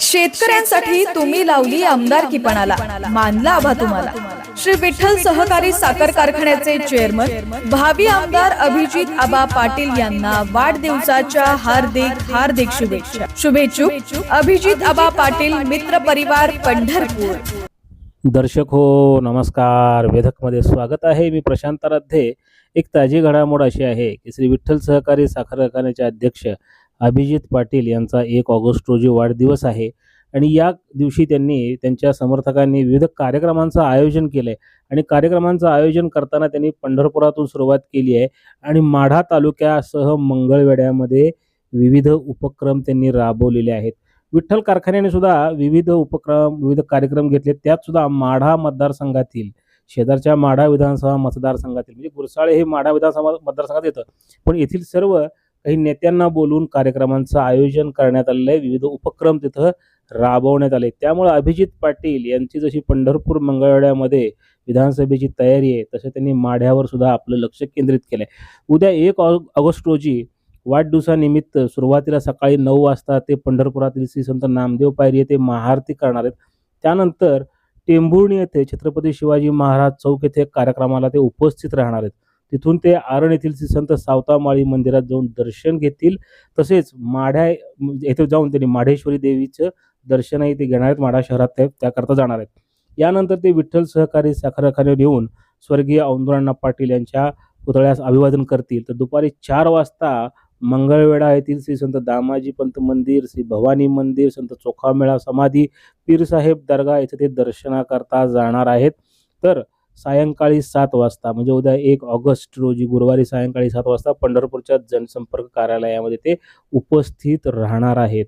शेतकऱ्यांसाठी तुम्ही लावली आमदारकी पणाला मानला आभा तुम्हाला. श्री विठ्ठल सहकारी साखर कारखान्याचे चेअरमन भावी आमदार अभिजित आबा पाटील यांना वाढदिवसाच्या हार्दिक हार्दिक शुभेच्छा. शुभेच्छुक अभिजित आबा पाटील मित्र परिवार पंढरपूर. दर्शक हो नमस्कार. वेधकमध्ये स्वागत आहे. मी प्रशांत राध्ये एक ताजी घडामोड अशी आहे की श्री विठ्ठल सहकारी साखर कारखान्याचे अध्यक्ष अभिजित पाटील यांचा एक ऑगस्ट रोजी वाढदिवस आहे. आणि या दिवशी त्यांनी त्यांच्या समर्थकांनी विविध कार्यक्रमांचं आयोजन केलं आहे आणि कार्यक्रमांचं आयोजन करताना त्यांनी पंढरपुरातून सुरुवात केली आहे. आणि माढा तालुक्यासह मंगळवेढ्यामध्ये विविध उपक्रम त्यांनी राबवलेले आहेत. विठ्ठल कारखान्याने सुद्धा विविध उपक्रम विविध कार्यक्रम घेतले त्यात सुद्धा माढा मतदारसंघातील शेजारच्या माढा विधानसभा मतदारसंघातील म्हणजे गुरसाळे हे माढा विधानसभा मतदारसंघात येतं. पण येथील सर्व काही नेत्यांना बोलून कार्यक्रमांचं आयोजन करण्यात आलेलं आहे. विविध उपक्रम तिथं राबवण्यात आले. त्यामुळे अभिजित पाटील यांची जशी पंढरपूर मंगळवाड्यामध्ये विधानसभेची तयारी आहे तसे त्यांनी माढ्यावर सुद्धा आपलं लक्ष केंद्रित केलं आहे उद्या एक ऑगस्ट रोजी वाढदिवसानिमित्त सुरुवातीला सकाळी नऊ वाजता ते पंढरपुरातील श्री संत नामदेव पायरी येथे महाआरती करणार आहेत. त्यानंतर टेंभुर्णी येथे छत्रपती शिवाजी महाराज चौक येथे कार्यक्रमाला ते उपस्थित राहणार आहेत. तिथून ते आरण येथील श्री संत सावतामाळी मंदिरात जाऊन दर्शन घेतील. तसेच माढ्या येथे जाऊन त्यांनी माढेश्वरी देवीचं दर्शनही ते घेणार आहेत माढा शहरात ते त्याकरता जाणार आहेत. यानंतर ते विठ्ठल सहकारी साखरखान्यावर येऊन स्वर्गीय औंदुराण्णा पाटील यांच्या पुतळ्यास अभिवादन करतील. तर दुपारी चार वाजता मंगळवेढा येथील श्री संत दामाजी पंत मंदिर श्री भवानी मंदिर संत चोखामेळा समाधी पीरसाहेब दर्गा येथे ते दर्शनाकरता जाणार आहेत. तर सायंकाळी सात वाजता म्हणजे उद्या एक ऑगस्ट रोजी गुरुवारी सायंकाळी सात वाजता पंढरपूरच्या जनसंपर्क कार्यालयामध्ये ते उपस्थित राहणार आहेत.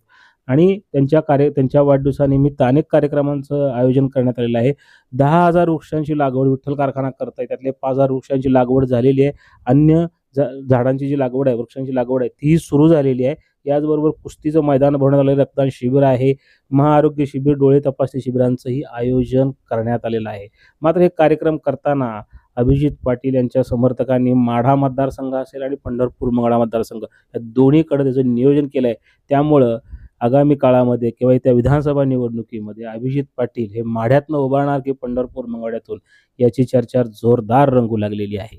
आणि त्यांच्या कार्य त्यांच्या वाढदिवसानिमित्त अनेक कार्यक्रमांचं आयोजन करण्यात आलेलं आहे. दहा हजार वृक्षांची लागवड विठ्ठल कारखाना करताय त्यातले पाच हजार वृक्षांची लागवड झालेली आहे. अन्य झा झाडांची जी लागवड आहे वृक्षांची लागवड आहे ती सुरू झालेली आहे. याचबरोबर कुस्तीचं मैदान भरण्यात आलेलं रक्तदान शिबिर आहे. महाआरोग्य शिबिर डोळे तपासणी शिबिरांचंही आयोजन करण्यात आलेलं आहे. मात्र हे कार्यक्रम करताना अभिजित पाटील यांच्या समर्थकांनी माढा मतदारसंघ असेल आणि पंढरपूर मंगळा मतदारसंघ या दोन्हीकडे त्याचं नियोजन केलं आहे त्यामुळं आगामी काळामध्ये किंवा त्या विधानसभा निवडणुकीमध्ये अभिजित पाटील हे माढ्यातनं उभारणार की पंढरपूर मंगळ्यातून याची चर्चा जोरदार रंगू लागलेली आहे.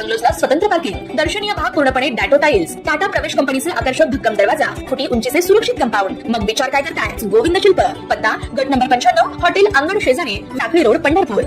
बंगलोजला स्वतंत्र पार्किंग दर्शनीय भाग पूर्णपणे डॅटो टाईल्स टाटा प्रवेश कंपनीचे आकर्षक भक्कम दरवाजा फुटी उंचीचे सुरक्षित कंपाऊंड. मग विचार काय करताय? गोविंद शिल्प. पत्ता गट नंबर पंच्याण्णव हॉटेल अंगण शेजारी टाकळी रोड पंढरपूर.